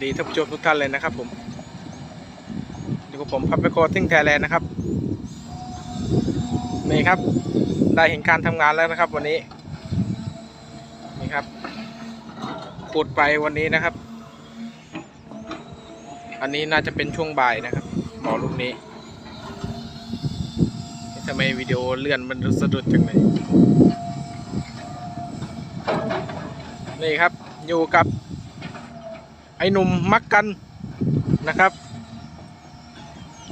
สวัสดีท่านผู้ชมทุกท่านเลยนะครับผมอยู่กับผมพับไปโคทิ้งแทแลนด์นะครับนี่ครับ ได้เห็นการทำงานแล้วนะครับ วันนี้นี่ครับขุดไปวันนี้นะครับ อันนี้น่าจะเป็นช่วงบ่ายนะครับบ่อลูกนี้ทำไมวิดีโอเลื่อนมันสะดุดจังเลยนี่ครับอยู่กับ ไอ้หนุ่มมักกันนะครับ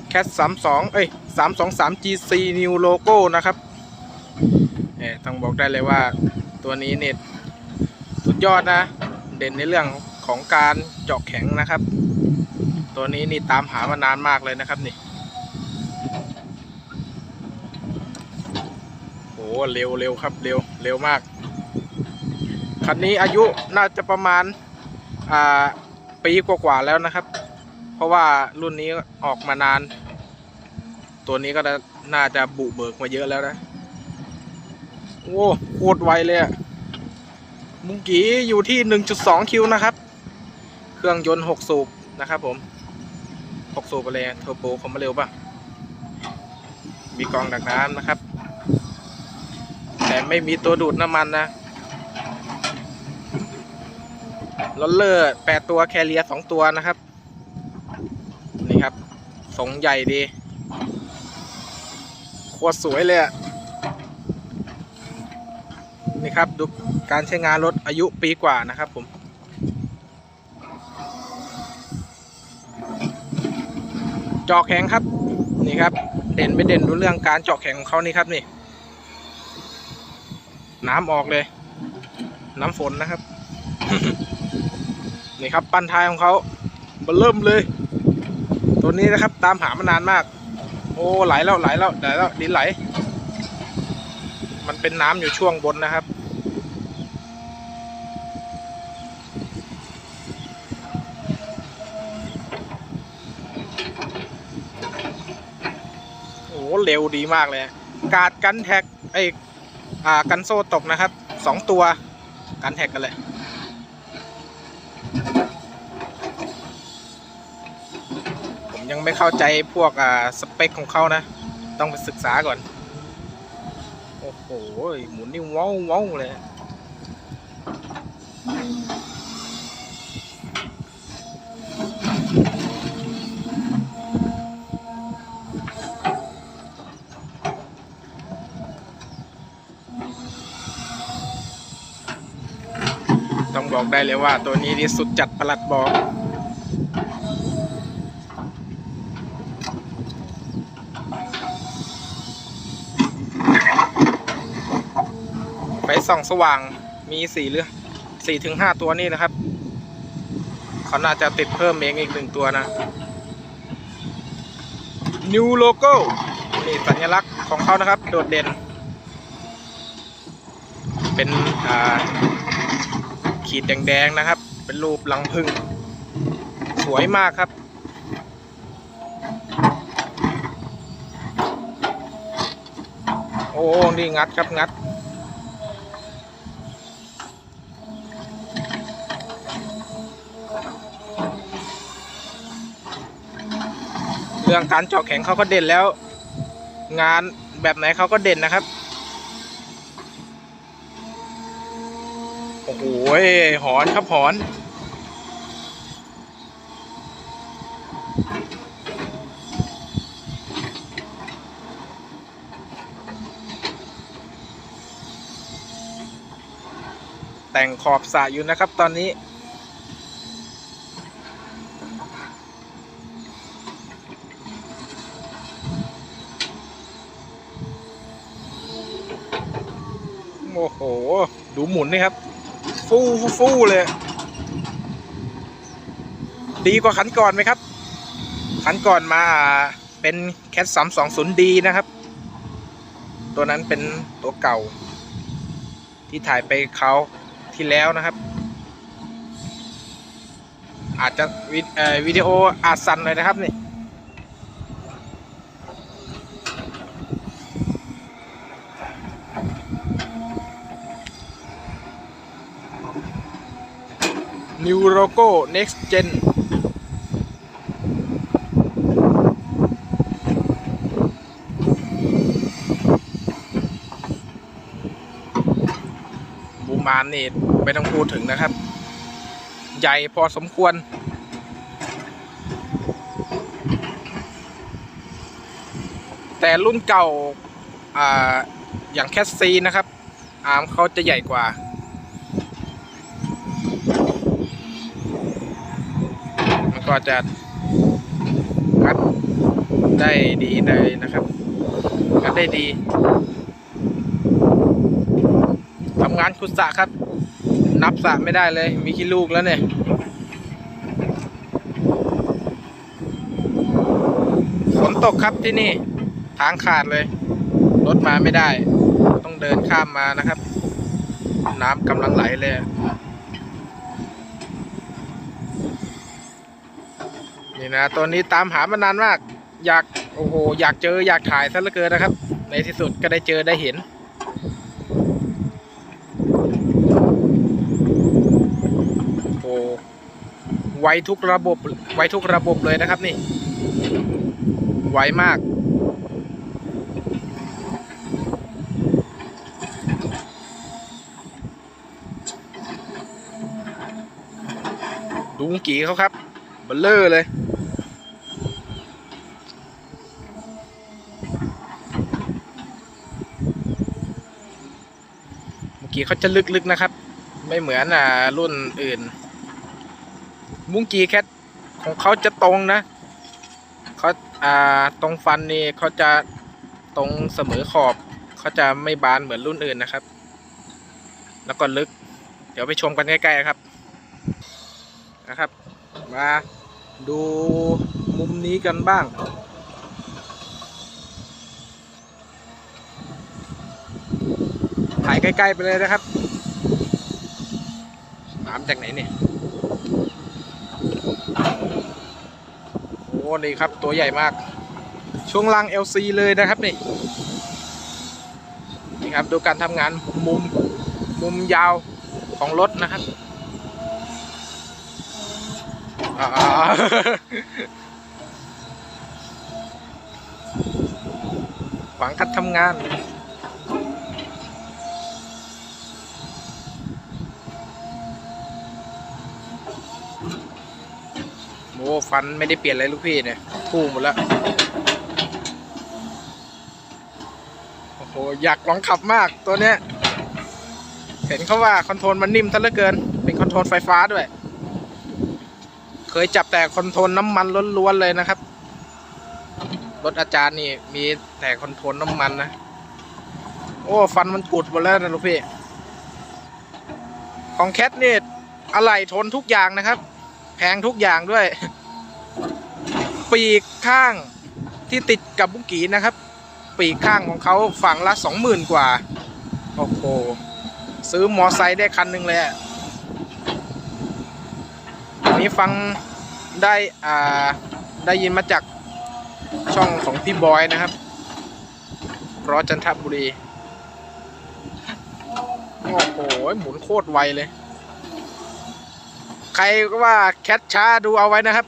แคทสามสองเอ้ยสามสองสาม GC New Logo นะครับเอ่ต้องบอกได้เลยว่าตัวนี้เนี่ยสุดยอดนะ เด่นในเรื่องของการเจาะแข็งนะครับ ตัวนี้นี่ตามหามานานมากเลยนะครับนี่โอ้เร็วเร็วครับเร็วเร็วมากคันนี้อายุน่าจะประมาณอ่า ปีกว่าๆแล้วนะครับ เพราะว่ารุ่นนี้ออกมานาน ตัวนี้ก็น่าจะบุเบิกมาเยอะแล้วนะโอ้โคตรไวเลยอะมุงกี้อยู่ที่ 1.2 คิวนะครับ เครื่องยนต์ 6 สูบนะครับผม 6 สูบอะไรเทอร์โบคอมมาเร็วป่ะ มีกรองดักน้ำนะครับ แต่ไม่มีตัวดูดน้ำมันนะ ลอลเลอร์แปดตัวแคเรียสองตัวนะครับ นี่ครับทรงใหญ่ดีโคตรสวยเลยนี่ครับดูการใช้งานรถอายุปีกว่านะครับผมจอกแข็งครับ นี่ครับ เด่นไม่เด่นรู้เรื่องการจาะแข็งของเขานี่ครับนี่ น้ำออกเลย น้ำฝนนะครับ นี่ครับปั้นท้ายของเขาเบอร์เริ่มเลย ตัวนี้นะครับตามหามานานมาก โอ้ไหลแล้วไหลแล้วไหลแล้วดินไหล มันเป็นน้ำอยู่ช่วงบนนะครับโอ้เร็วดีมากเลย กาดกันแท็กไอ้อ่ากันโซ่ตกนะครับสองตัวกันแท็กกันเลย ผม ยังไม่เข้าใจพวกอ่าสเปคของเขานะ ต้องไปศึกษาก่อน โอ้โหหมุนนี่ว้าวว้าวเลยต้องบอกได้เลยว่าตัวนี้นี่สุดจัดประหลัดบอก ส่องสว่างมีสี่หรือสี่ถึงห้าตัวนี่นะครับเขาน่าจะติดเพิ่มเองอีกหนึ่งตัวนะ New Logo นี่สัญลักษณ์ของเขานะครับ โดดเด่น เป็นขีดแดงๆนะครับ เป็นรูปลังพึ่ง สวยมากครับโอ้ นี่ งัด ครับ งัด เรื่องการเจาะแข็งเขาก็เด่นแล้ว งานแบบไหนเขาก็เด่นนะครับ โอ้โหหอนครับหอนแต่งขอบสระอยู่นะครับตอนนี้ โอ้โห ดูหมุนนี่ครับ ฟูฟูฟูเลย ดีกว่าขันก่อนไหมครับ ขันก่อนมาเป็นแคทสามสองศูนย์ดีนะครับ ตัวนั้นเป็นตัวเก่า ที่ถ่ายไปเขาที่แล้วนะครับ อาจจะวิดเอ่อวิดีโออาจสั่นเลยนะครับนี่ New Logo Next Gen บูมานนี่ไม่ต้องพูดถึงนะครับ ใหญ่พอสมควรแต่รุ่นเก่าอ่าอย่างแคสซีนะครับ อาร์มเขาจะใหญ่กว่า มัน ก็จะงัดได้ดีเลยนะครับงัดได้ดีทำงานขุดสระครับ นับสระไม่ได้เลย มีกี่ลูกแล้วเนี่ยฝนตกครับที่นี่ทางขาดเลย รถมาไม่ได้ ต้องเดินข้ามมานะครับ น้ำกำลังไหลเลย นี่นะตัวนี้ตามหามานานมาก อยากโอ้โหอยากเจออยากถ่ายซะเหลือเกินนะครับ ในที่สุดก็ได้เจอได้เห็นโอ้ไวทุกระบบไวทุกระบบเลยนะครับนี่ ไวมากดูงกี่เขาครับเบลเลอร์เลย กีเขาจะลึกๆนะครับ ไม่เหมือนอ่ารุ่นอื่น มุ้งกีแคทของเขาจะตรงนะเขาอ่าตรงฟันนี่เขาจะตรงเสมอขอบเขาจะไม่บานเหมือนรุ่นอื่นนะครับ แล้วก็ลึก เดี๋ยวไปชมกันใกล้ๆครับนะครับ มาดูมุมนี้กันบ้าง ถ่าย ใกล้ๆไปเลยนะครับน้ำจากไหนเนี่ยโอ้นี่ครับตัวใหญ่มาก ช่วงล่าง LC เลยนะครับนี่นี่ครับดูการทำงานมุมมุมยาวของรถนะครับขวางคัดทำงาน ฟันไม่ได้เปลี่ยนเลยลูกพี่เนี่ยทู่หมดแล้วโอ้โหอยากลองขับมากตัวเนี้ย เห็นเขาว่าคอนโทรลมันนิ่มซะเหลือเกิน เป็นคอนโทรลไฟฟ้าด้วย เคยจับแต่คอนโทรลน้ำมันล้วนๆเลยนะครับ รถอาจารย์นี่มีแต่คอนโทรลน้ำมันนะ โอ้ฟันมันกุดหมดแล้วนะลูกพี่ ของแคทนี่อะไหล่ทนทุกอย่างนะครับ แพงทุกอย่างด้วย ปีกข้างที่ติดกับบุ้งกีนะครับ ปีกข้างของเขาฝั่งละสองหมื่นกว่า โอ้โห ซื้อมอไซค์ได้คันหนึ่งเลยอะนนี้ฟังได้อ่าได้ยินมาจากช่องของพี่บอยนะครับรอจันทบุรี โอ้โห หมุนโคตรไวเลย ใครก็ว่าแคทช้าดูเอาไว้นะครับ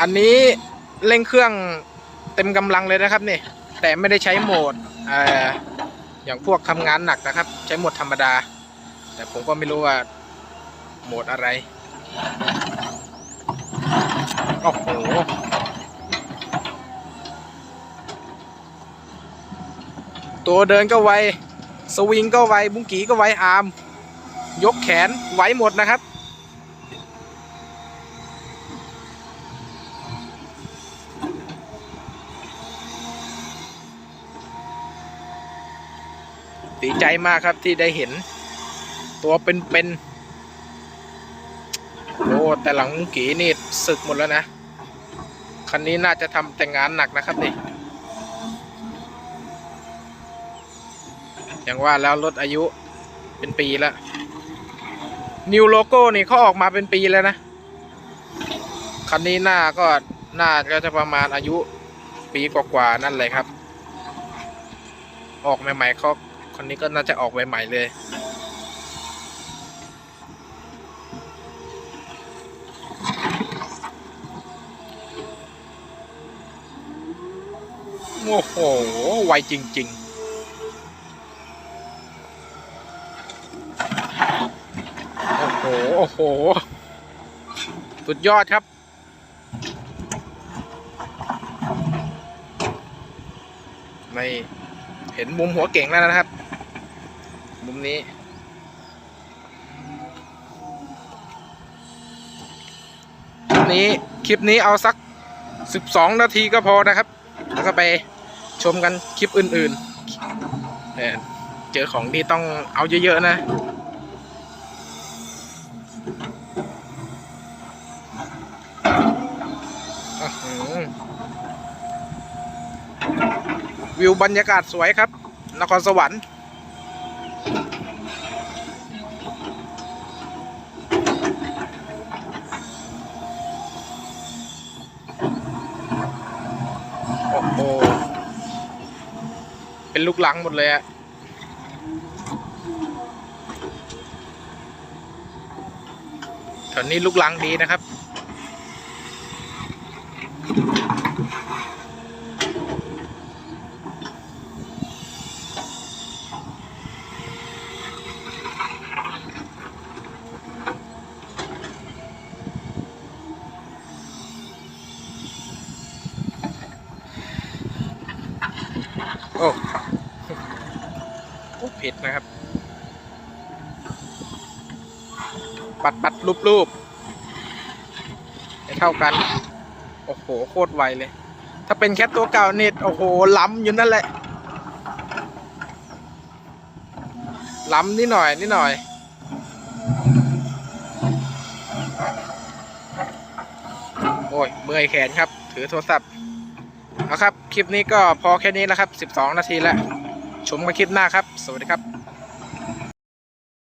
อันนี้เร่งเครื่องเต็มกำลังเลยนะครับนี่แต่ไม่ได้ใช้โหมดอออย่างพวกทำงานหนักนะครับ ใช้โหมดธรรมดา แต่ผมก็ไม่รู้ว่าโหมดอะไรโอ้โหตัวเดินก็ไว สวิงก็ไว บุ้งกีก็ไว อาร์ม ยกแขนไวหมดนะครับ ใจมากครับที่ได้เห็น ตัวเป็นๆโอ้แต่หลังกีนี่สึกหมดแล้วนะ คันนี้น่าจะทำแต่งานหนักนะครับนี่อย่างว่าแล้วลดอายุเป็นปีแล้ว นิวโลโก้นี่เขาออกมาเป็นปีแล้วนะ คันนี้หน้าก็หน่าก็จะประมาณอายุปีกว่าๆนั่นเลยครับ ออกใหม่ๆเขา คนนี้ก็น่าจะออกใหม่ๆเลย โอ้โห ไวจริง ๆโอ้โหโอ้โหสุดยอดครับไม่เห็นมุมหัวเก่งแล้วนะครับ มุมนี้คลิปนี้คลิปนี้เอาสัก 12 นาทีก็พอนะครับ แล้วก็ไปชมกันคลิปอื่นๆเเจอของดีต้องเอาเยอะๆนะวิวบรรยากาศสวยครับ นครสวรรค์ เป็นลูกหลังหมดเลยอะแถวนี้ลูกหลังดีนะครับ โอ้ โอ้ผิดนะครับ ปัดปัดรูปรูปให้เท่ากัน โอ้โห โคตรไวเลย ถ้าเป็นแค่ตัวเก่าเน็ตโอ้โห ล้ำอยู่นั่นแหละ ล้ำนิดหน่อยนิดหน่อย โอ้ย เมื่อยแขนครับ ถือโทรศัพท์ เอาครับ คลิปนี้ก็พอแค่นี้แล้วครับ 12 นาทีแล้ว ชมกันคลิปหน้าครับ สวัสดีครับ